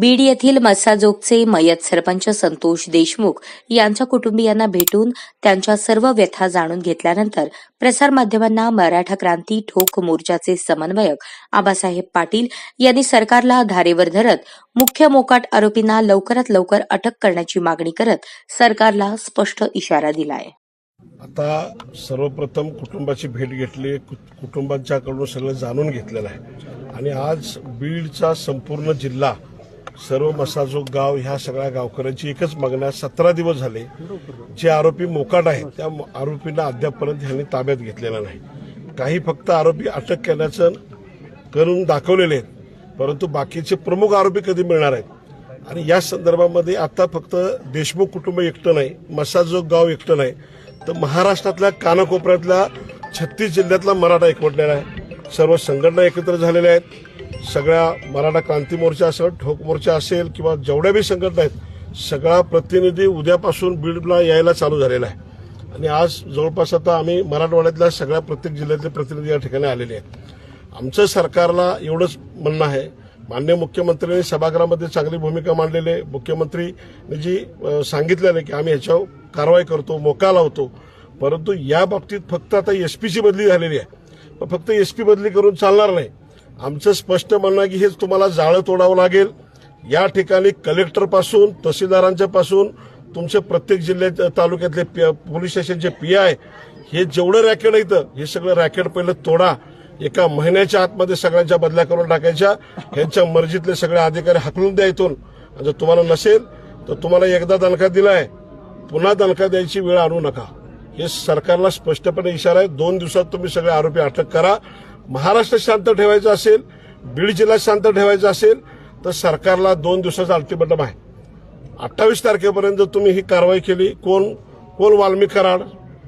बीड येथील मत्साजोगचे मयत सरपंच संतोष देशमुख यांच्या कुटुंबियांना भेटून त्यांच्या सर्व व्यथा जाणून घेतल्यानंतर प्रसारमाध्यमांना मराठा क्रांती ठोक मोर्चाचे समन्वयक आबासाहेब पाटील यांनी सरकारला धारेवर धरत मुख्य मोकाट आरोपींना लवकरात लवकर अटक करण्याची मागणी करत सरकारला स्पष्ट इशारा दिलाय. आता सर्वप्रथम कुटुंबाची भेट घेतली कुटुंबांच्याकडून सगळं जाणून घेतलेलं आहे. आणि आज बीडचा संपूर्ण जिल्हा सर्व मसाजोग गाव ह्या सगळ्या गावकऱ्यांची एकच मागणी आहे सतरा दिवस झाले जे आरोपी मोकाट आहेत त्या आरोपींना अद्यापपर्यंत ह्यांनी ताब्यात घेतलेला नाही. काही फक्त आरोपी अटक केल्याचं करून दाखवलेले आहेत परंतु बाकीचे प्रमुख आरोपी कधी मिळणार आहेत? आणि या संदर्भामध्ये आता फक्त देशमुख कुटुंब एकटं नाही मसाजोग गाव एकटं नाही तर महाराष्ट्रातल्या कानाकोपऱ्यातल्या छत्तीस जिल्ह्यातला मराठा एकवटलेला आहे. सर्व संघटना एकत्र झालेल्या आहेत. सगळ्या मराठा क्रांती मोर्चा असेल ठोक मोर्चा असेल किंवा जेवढ्या बी संघटना आहेत सगळा प्रतिनिधी उद्यापासून बीडला यायला चालू झालेला आहे. आणि आज जवळपास आता आम्ही मराठवाड्यातल्या सगळ्या प्रत्येक जिल्ह्यातले प्रतिनिधी या ठिकाणी आलेले आहेत. आमचं सरकारला एवढंच म्हणणं आहे. मान्य मुख्यमंत्र्यांनी सभागृहामध्ये चांगली भूमिका मांडलेली आहे. मुख्यमंत्रीने जी सांगितलेलं आहे की आम्ही ह्याच्यावर कारवाई करतो मोका लावतो. परंतु या बाबतीत फक्त आता एसपीची बदली झालेली आहे. पण फक्त एसपी बदली करून चालणार नाही. आमचं स्पष्ट म्हणणं की हेच तुम्हाला जाळं तोडावं लागेल. या ठिकाणी कलेक्टरपासून तहसीलदारांच्या पासून तुमचे प्रत्येक जिल्ह्यात तालुक्यातले पी- पोलीस स्टेशनचे पी आय हे जेवढं रॅकेट आहे इथं हे सगळं रॅकेट पहिलं तोडा. एका महिन्याच्या आतमध्ये सगळ्यांच्या बदल्या करून टाकायच्या. ह्यांच्या मर्जीतले सगळे अधिकारी हकलून द्या इथून. जर तुम्हाला नसेल तर तुम्हाला एकदा दणका दिलाय पुन्हा दणका द्यायची वेळ आणू नका. हे सरकारला स्पष्टपणे इशारा आहे. दोन दिवसात तुम्ही सगळे आरोपी अटक करा. महाराष्ट्र शांत ठेवायचं असेल बीड जिल्हा शांत ठेवायचा असेल तर सरकारला दोन दिवसाचा अल्टिमेटम आहे. अठ्ठावीस तारखेपर्यंत जर तुम्ही ही कारवाई केली. कोण कोण वाल्मिक कराड?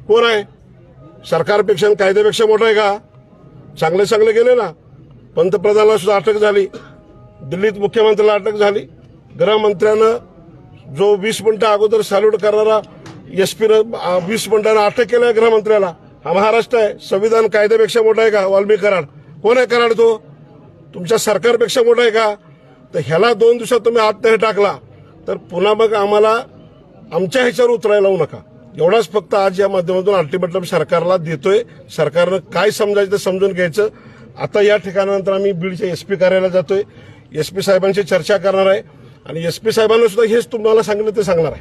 कोण आहे? सरकारपेक्षा कायद्यापेक्षा मोठं आहे का? चांगले चांगले गेले ना. पंतप्रधानाला सुद्धा अटक झाली. दिल्लीत मुख्यमंत्र्याला अटक झाली. गृहमंत्र्यानं जो वीस मिनिटं अगोदर सॅल्यूट करणारा एसपीनं वीस मिनिटांना अटक केलं गृहमंत्र्याला. हा महाराष्ट्र आहे. संविधान कायद्यापेक्षा मोठा आहे का? वाल्मिक कराड कोण आहे कराड तो? तुमच्या सरकारपेक्षा मोठा आहे का? तर ह्याला दोन दिवसात तुम्ही आत टाकला. तर पुन्हा मग आम्हाला आमच्या ह्याच्यावर उतरायला लावू नका. एवढाच फक्त आज या माध्यमातून अल्टिमेटम सरकारला देतोय. सरकारनं काय समजायचं ते समजून घ्यायचं. आता या ठिकाणानंतर आम्ही बीडच्या एसपी कार्यालयात जातोय. एसपी साहेबांशी चर्चा करणार आहे. आणि एसपी साहेबांना सुद्धा हेच तुम्हाला सांगितलं ते सांगणार आहे.